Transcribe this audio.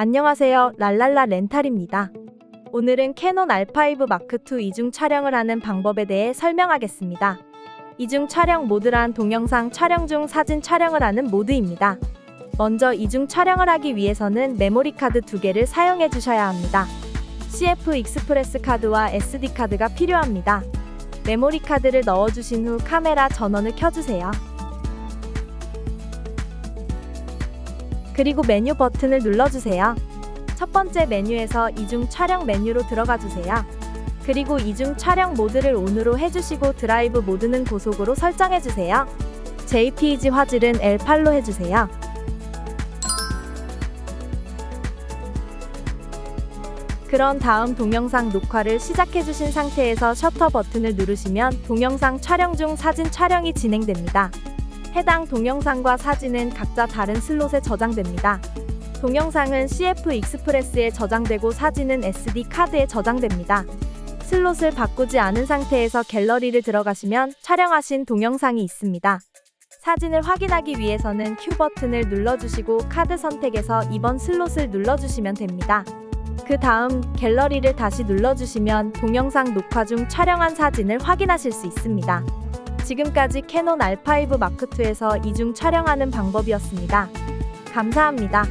안녕하세요. 랄랄라 렌탈입니다. 오늘은 캐논 R5 마크2 이중 촬영을 하는 방법에 대해 설명하겠습니다. 이중 촬영 모드란 동영상 촬영 중 사진 촬영을 하는 모드입니다. 먼저 이중 촬영을 하기 위해서는 메모리 카드 두 개를 사용해 주셔야 합니다. CF 익스프레스 카드와 SD 카드가 필요합니다. 메모리 카드를 넣어 주신 후 카메라 전원을 켜 주세요. 그리고 메뉴 버튼을 눌러주세요. 첫 번째 메뉴에서 이중 촬영 메뉴로 들어가 주세요. 그리고 이중 촬영 모드를 ON으로 해주시고 드라이브 모드는 고속으로 설정해주세요. JPEG 화질은 L8로 해주세요. 그런 다음 동영상 녹화를 시작해주신 상태에서 셔터 버튼을 누르시면 동영상 촬영 중 사진 촬영이 진행됩니다. 해당 동영상과 사진은 각자 다른 슬롯에 저장됩니다. 동영상은 CF 익스프레스에 저장되고 사진은 SD 카드에 저장됩니다. 슬롯을 바꾸지 않은 상태에서 갤러리를 들어가시면 촬영하신 동영상이 있습니다. 사진을 확인하기 위해서는 Q 버튼을 눌러주시고 카드 선택에서 2번 슬롯을 눌러주시면 됩니다. 그 다음 갤러리를 다시 눌러주시면 동영상 녹화 중 촬영한 사진을 확인하실 수 있습니다. 지금까지 캐논 R5 마크2에서 이중 촬영하는 방법이었습니다. 감사합니다.